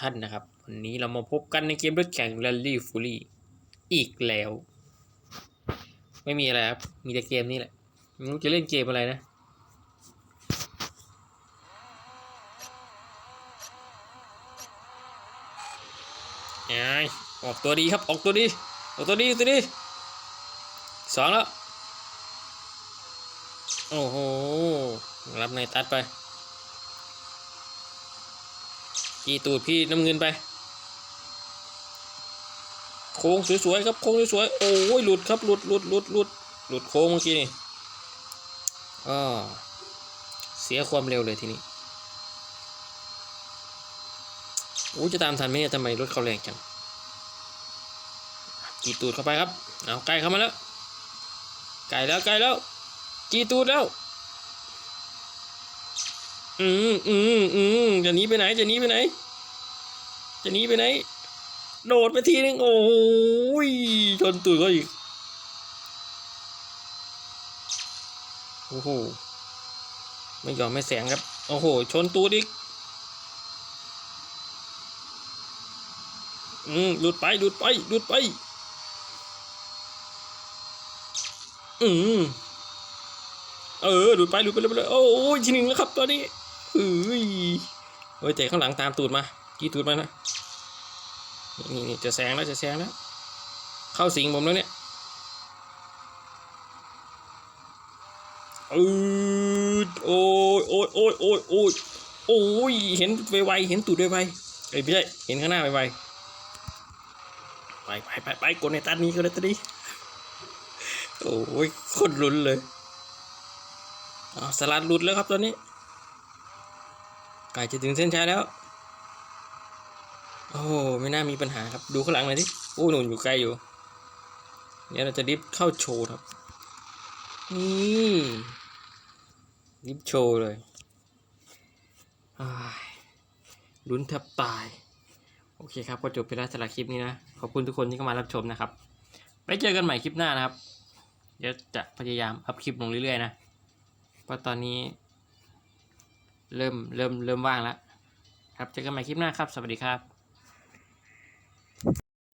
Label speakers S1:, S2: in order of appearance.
S1: ท่านนะครับ วันนี้เรามาพบกันในเกมรถแข่ง Rally Fury อีกแล้ว ไม่มีอะไรครับ มีแต่เกมนี้แหละไม่รู้จะเล่นเกมอะไรนะไอออกตัวดีครับ ออกตัวดี ออกตัวดีตัวดีสองแล้ว โอ้โห รับในตัดไป จีตูดพี่น้ำเงินไป โค้งสวยๆครับโค้งสวยๆโอ้ยหลุดครับหลุดหลุดหลุดหลุดหลุดโค้งเมื่อกี้นี่อ่าเสียความเร็วเลยทีนี้โอ้ยจะตามทันไหมเนี่ยทำไมรถเขาแรงจังจีตูดเข้าไปครับเอาใกลเข้ามาแล้วใกลแล้วใกลแล้วจีตูดแล้ว อืมอืมอืมจะหนีไปไหน จะหนีไปไหน จะหนีไปไหน โดดไปทีนึงโอ้ยชนตูดเขาอีก โอ้โห ไม่ยอมไม่แสงครับ โอ้โห ชนตูดอีก อืมหลุดไปหลุดไปหลุดไป อืมเออหลุดไปหลุดไปหลุดไปเลยโอ้ยทีหนึ่งแล้วครับตอนนี้ เฮ้ยเฮ้ยแต่ข้างหลังตามตูดมากี่ตูดมานะนี่นี่จะแซงแล้วจะแซงแล้วเข้าสิงผมแล้วเนี่ยอืดโอ้ยโอ้ยโอ้ยโอ้ยโอ้ยโอ้ยเห็นไวๆเห็นตูดไวๆเอ้ยไม่ใช่เห็นข้างหน้าไวๆไปไปไปไปกดในตันนี้ก็ได้ตอนนี้โอ้ยคตรลุ้นเลยอ้าวสลัดหลุดแล้วครับตอนนี้ ไก่จะถึงเส้นชัยแล้ว โอ้ไม่น่ามีปัญหาครับ ดูข้างหลังหน่อยดิโอ้หนุนอยู่ไกลอยู่เดี๋ยวเราจะดิฟเข้าโชว์ครับ นี่ดิฟโชว์เลยอ้ายลุ้นแทบตาย โอเคครับ ก็จบไปแล้วสำหรับคลิปนี้นะ ขอบคุณทุกคนที่เข้ามารับชมนะครับ ไปเจอกันใหม่คลิปหน้านะครับ เดี๋ยวจะพยายามอัพคลิปลงเรื่อยๆนะ เพราะตอนนี้ เริ่มเริ่มเริ่มว่างแล้วครับเจอกันใหม่คลิปหน้าครับ สวัสดีครับ